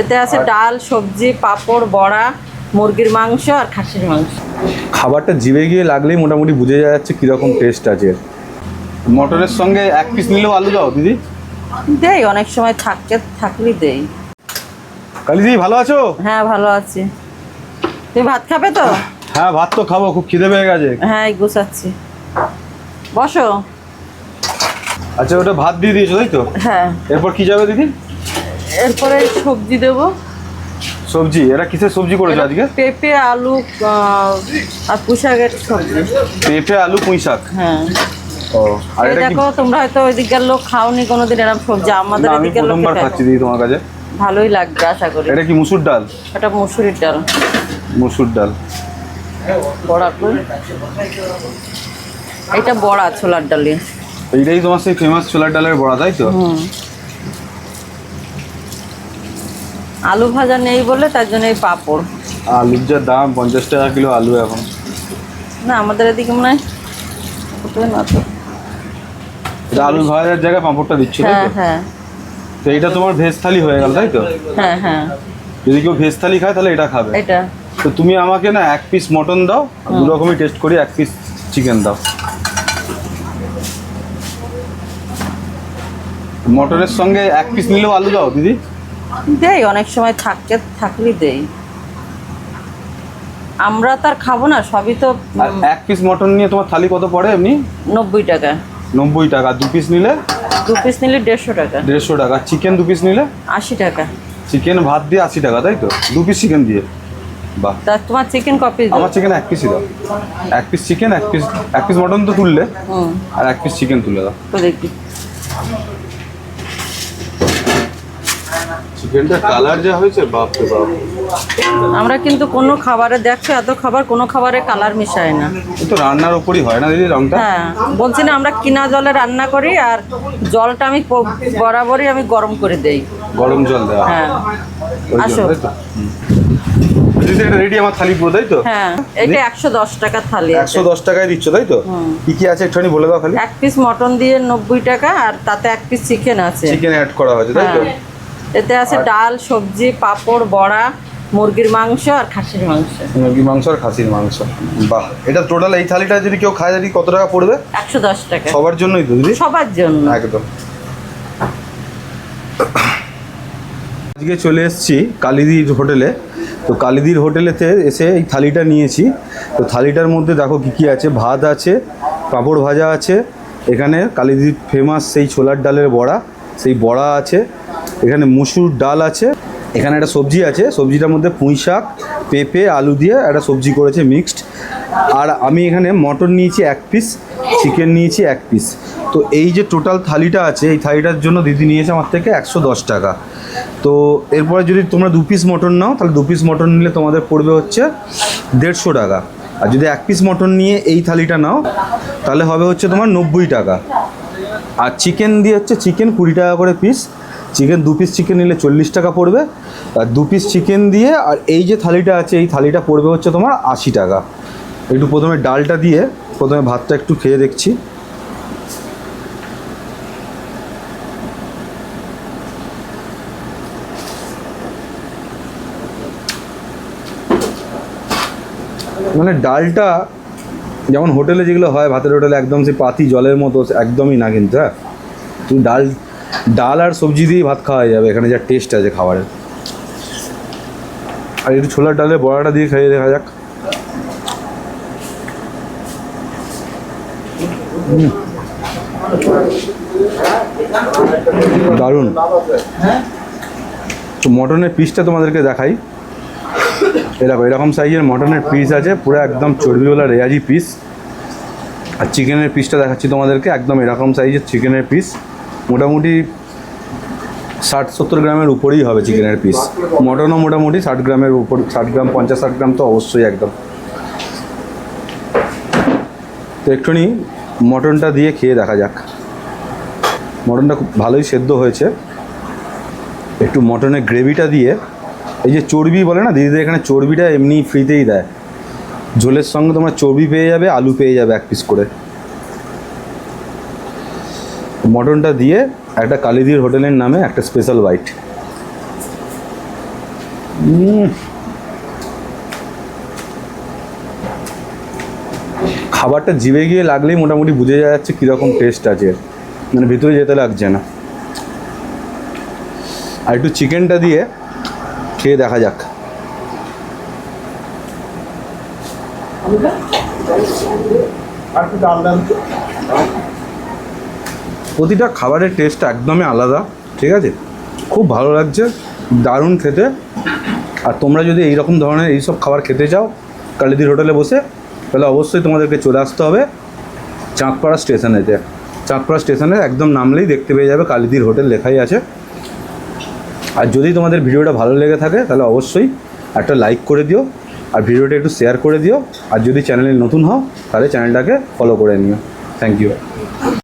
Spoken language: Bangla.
এতে আছে ডাল সবজি পাঁপড় বড়া মুরগির মাংস আর খাসির মাংস। খাবারটা জিভে গিয়ে লাগলেই মোটামুটি বুঝে যাচ্ছে কীরকম টেস্ট আছে মটরের সঙ্গে এক পিস নিলেও আলু দাও দিদি। দেই অনেক সময় থাকতে থাকলেই দেই। কালি দিদি ভালো আছো? হ্যাঁ ভালো আছি। তুমি ভাত খাবে তো? হ্যাঁ ভাত তো খাব খুব খিদে পেয়ে গেছে। হ্যাঁ এই গুছাচ্ছি। বসো। আচ্ছা ওটা ভাত দিয়ে দিয়েছ তাই তো? হ্যাঁ। এরপর কি যাবে দিদি? এরপরে সবজি দেবো। সবজি? এরা কিসের সবজি করেছ আজকে? পেঁপে আলু আর পুঁশাকের সবজি। পেঁপে আলু পুঁই শাক? হ্যাঁ। ও আর দেখো তোমরা হয়তো লোক খাওনি কোনোদিন এরকম সবজি। আমাদের এদিকের লোক প্রথমবার খাচ্ছি দিদি তোমার কাছে। ভালোই লাগবে আশা করি। এটা কি মুসুর ডাল? এটা মুসুরির ডাল। মুসুর ডাল। বড়া এটা বড়া ছোলার ডালে। এইটাই তোমার সেই ফেমাস ছোলার ডালের বড়া তাই তো? হুম। আলু ভাজা নেই বলে তার জন্য এই পাঁপড়। আলুর যা দাম পঞ্চাশ টাকা কিলো আলু এখন। না আমাদের এদিকে মনে হয় না তো। এটা আলু ভাজার জায়গায় পাঁপড়টা দিচ্ছ তাই হ্যাঁ তো? হ্যাঁ তো এইটা তোমার ভেজ থালি হয়ে গেল তাই তো? হ্যাঁ হ্যাঁ। যদি কেউ ভেজ থালি খায় তাহলে এটা খাবে। এটা। তো তুমি আমাকে না এক পিস মটন দাও দু রকমই টেস্ট করি এক পিস চিকেন দাও। মটনের সঙ্গে এক পিস নিলেও আলু দাও দিদি। দেই অনেক সময় থাকতে থাকলেই দেই। আমরা তো আর খাব না সবই তো এক পিস মটন নিয়ে তোমার থালি কত পড়ে এমনি? নব্বই টাকা। নব্বই টাকা দু পিস নিলে? দু পিস নিলে দেড়শো টাকা। দেড়শো টাকা চিকেন দু পিস নিলে? আশি টাকা। চিকেন ভাত দিয়ে আশি টাকা তাই তো? দু পিস চিকেন দিয়ে। বাহ। তা তোমার চিকেন কপি আমার চিকেন এক পিসই দাও। এক পিস চিকেন এক পিস এক পিস মটন তো তুললে। আর এক পিস চিকেন তুলে দাও। তো দেখি। চিকেনটা কালার যা হয়েছে বাপ রে বাপ। আমরা কিন্তু কোনো খাবারে দেখছ এত খাবার কোনো খাবারে কালার মিশায় না। তো রান্নার উপরই হয় না দিদি রংটা? হ্যাঁ বলছি না আমরা কিনা জলে রান্না করি আর জলটা আমি প- বরাবরই আমি গরম করে দেই। গরম জল দেওয়া হ্যাঁ। ওই আসো। তাই তো? হুম। দিদি এটা রেডি আমার থালি পুরো তাই তো? হ্যাঁ এটা একশো দশ টাকা থালি আছে। একশো দশ টাকায় দিচ্ছ তাই তো? হুম। কি কি আছে একটুখানি বলে দাও খালি। এক পিস মটন দিয়ে নব্বই টাকা আর তাতে এক পিস চিকেন আছে। চিকেন অ্যাড করা হয়েছে তাই তো? হ্যাঁ। এতে আছে ডাল সবজি পাঁপড় বড়া মুরগির মাংস আর খাসির মাংস। মুরগির মাংস আর খাসির মাংস। বাহ এটা টোটাল এই থালিটা যদি কেউ খায় যদি কত টাকা পড়বে? একশো দশ টাকা। সবার জন্যই তো দিদি? সবার জন্য। একদম। আজকে চলে এসেছি কালিদির হোটেলে। তো কালিদির হোটেলেতে এসে এই থালিটা নিয়েছি। তো থালিটার মধ্যে দেখো কী কী আছে। ভাত আছে পাঁপড় ভাজা আছে এখানে কালিদির ফেমাস সেই ছোলার ডালের বড়া সেই বড়া আছে এখানে মুসুর ডাল আছে, এখানে একটা সবজি আছে, সবজিটার মধ্যে পুঁই শাক, পেঁপে, আলু দিয়ে একটা সবজি করেছে মিক্সড আর আমি এখানে মটন নিয়েছি এক পিস চিকেন নিয়েছি এক পিস তো এই যে টোটাল থালিটা আছে, এই থালিটার জন্য দিদি নিয়েছে আমার থেকে একশো দশ টাকা। তো এরপরে যদি তোমরা দু পিস মটন নাও, তাহলে দু পিস মটন নিলে তোমাদের পড়বে হচ্ছে দেড়শো টাকা। আর যদি এক পিস মটন নিয়ে এই থালিটা নাও, তাহলে হবে হচ্ছে তোমার নব্বই টাকা। আর চিকেন দিয়ে হচ্ছে চিকেন কুড়ি টাকা করে পিস চিকেন দু পিস চিকেন নিলে চল্লিশ টাকা পড়বে। আর দু পিস চিকেন দিয়ে, আর এই যে থালিটা আছে, এই থালিটা পড়বে হচ্ছে তোমার আশি টাকা। একটু প্রথমে ডালটা দিয়ে, প্রথমে ভাতটা একটু খেয়ে দেখছি। মানে ডালটা যেমন হোটেলে যেগুলো হয়, ভাতের হোটেলে একদম সেই পাতি জলের মতো, একদমই না কিন্তু হ্যাঁ? তুমি ডাল ডাল আর সবজি দিয়েই ভাত খাওয়া যাবে, এখানে যা টেস্ট আছে খাবারের। আর একটু ছোলার ডালের বড়াটা দিয়ে খাইয়ে দেখা যাক। দারুণ। তো মটনের পিসটা তোমাদেরকে দেখাই। এরকম এরকম সাইজের মটনের পিস আছে, পুরো একদম চর্বিওয়ালা রেয়াজি পিস আর চিকেনের পিসটা দেখাচ্ছি তোমাদেরকে, একদম এরকম সাইজের চিকেনের পিস মোটামুটি ষাট সত্তর গ্রামের উপরেই হবে চিকেনের পিস মটনও মোটামুটি ষাট গ্রামের উপর, ষাট গ্রাম, পঞ্চাশ, ষাট গ্রাম তো অবশ্যই একদম। তো একটুখানি মটনটা দিয়ে খেয়ে দেখা যাক। মটনটা খুব ভালোই সেদ্ধ হয়েছে। একটু মটনের গ্রেভিটা দিয়ে, এই যে চর্বি বলে না, দিদিদের এখানে চর্বিটা এমনি ফ্রিতেই দেয়। ঝোলের সঙ্গে তোমরা চর্বি পেয়ে যাবে, আলু পেয়ে যাবে এক পিস করে। মটনটা দিয়ে একটা কালিদির হোটেলের নামে একটা স্পেশাল বাইট খাবারটা জিভে গিয়ে লাগলেই মোটামুটি বুঝে যাচ্ছে কীরকম টেস্ট আছে। মানে ভিতরে যেতে লাগছে না। আর একটু চিকেনটা দিয়ে খেয়ে দেখা যাক। প্রতিটা খাবারের টেস্ট একদমই আলাদা, ঠিক আছে? খুব ভালো লাগছে, দারুণ খেতে। আর তোমরা যদি এই রকম ধরনের এইসব খাবার খেতে চাও, কালিদির হোটেলে বসে, তাহলে অবশ্যই তোমাদেরকে চলে আসতে হবে চাঁদপাড়া স্টেশনেতে চাঁদপাড়া স্টেশনে একদম নামলেই দেখতে পেয়ে যাবে কালিদির হোটেল লেখাই আছে। আর যদি তোমাদের ভিডিওটা ভালো লেগে থাকে, তাহলে অবশ্যই একটা লাইক করে দিও, আর ভিডিওটা একটু শেয়ার করে দিও। আর যদি চ্যানেলে নতুন হও, তাহলে চ্যানেলটাকে ফলো করে নিও। Thank you